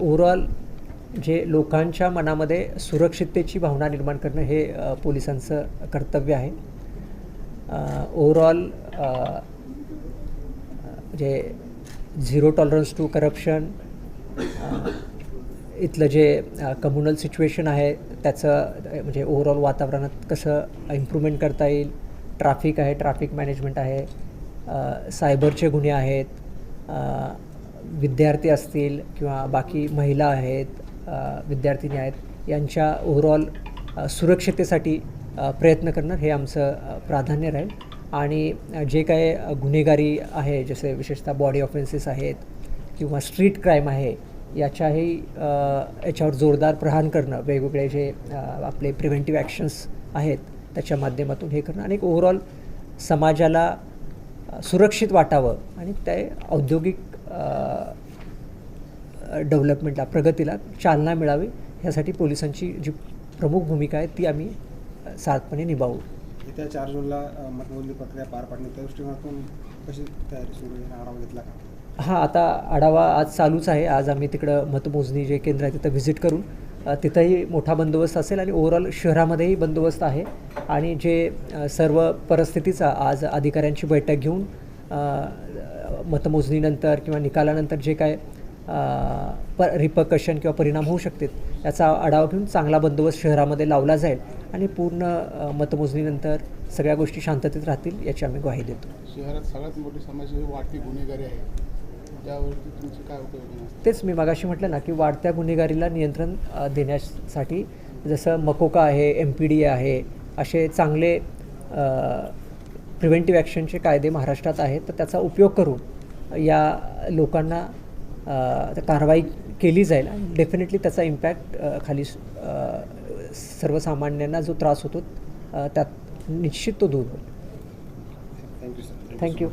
Overall जे लोकांच्या मनामध्ये सुरक्षिततेची भावना निर्माण करणं हे पोलिसांचं कर्तव्य आहे. ओव्हरऑल जे झिरो टॉलरन्स टू करप्शन इथलं जे कम्युनल सिच्युएशन आहे त्याचं म्हणजे ओव्हरऑल वातावरणात कसं इम्प्रूव्हमेंट करता येईल ट्रॅफिक आहे ट्रॅफिक मॅनेजमेंट आहे सायबरचे गुन्हे आहेत विद्यार्थी असतील किंवा बाकी महिला आहेत विद्यार्थिनी आहेत यांच्या ओव्हरऑल अ, सुरक्षितेसाठी प्रयत्न करणं हे आमचं प्राधान्य राहील. आणि जे काय गुन्हेगारी आहे जसे विशेषतः बॉडी ऑफेन्सेस आहेत किंवा स्ट्रीट क्राईम आहे याच्याही याच्यावर जोरदार प्रहार करणं वेगवेगळे जे आपले प्रिव्हेंटिव्ह ॲक्शन्स आहेत त्याच्या माध्यमातून हे करणं. आणि एक ओव्हरऑल समाजाला सुरक्षित वाटावं आणि ते औद्योगिक डेव्हलपमेंटला प्रगतीला चालना मिळावी ह्यासाठी पोलिसांची जी प्रमुख भूमिका आहे ती आम्ही अ, सार्थपणे निभावू. येत्या चार जूनला मतमोजणी प्रक्रिया पार पाडणे त्या दृष्टिकोनातून कशी तयारी सुरू आहे? हा आढावा घेतला का? हां आता आढावा आज चालूच आहे. आज आम्ही तिकडं मतमोजणी जे केंद्र आहे तिथं व्हिजिट करून तिथंही मोठा बंदोबस्त असेल आणि ओव्हरऑल शहरामध्येही बंदोबस्त आहे. आणि जे सर्व परिस्थितीचा आज अधिकाऱ्यांची बैठक घेऊन मतमोजणीनंतर किंवा निकालानंतर जे काय प रिपकशन किंवा परिणाम होऊ शकतात याचा आढावा घेऊन चांगला बंदोबस्त शहरामध्ये लावला जाईल आणि पूर्ण मतमोजणीनंतर सगळ्या गोष्टी शांततेत राहतील याची आम्ही ग्वाही देतो. शहरात सगळ्यात मोठी समस्या ही वाढती गुन्हेगारी आहे. त्यावरती तुमची काय उपयोग तेच मी मगाशी म्हटलं ना की वाढत्या गुन्हेगारीला नियंत्रण देण्यासाठी जसं मकोका आहे एम पी डी आहे असे चांगले प्रिव्हेंटिव्ह ॲक्शनचे कायदे महाराष्ट्रात आहेत तर त्याचा उपयोग करून या लोकांना कारवाई केली जाईल आणि डेफिनेटली त्याचा इम्पॅक्ट खाली सर्वसामान्यांना जो त्रास होतो त्यात निश्चित तो दूर होईल. Thank you sir thank you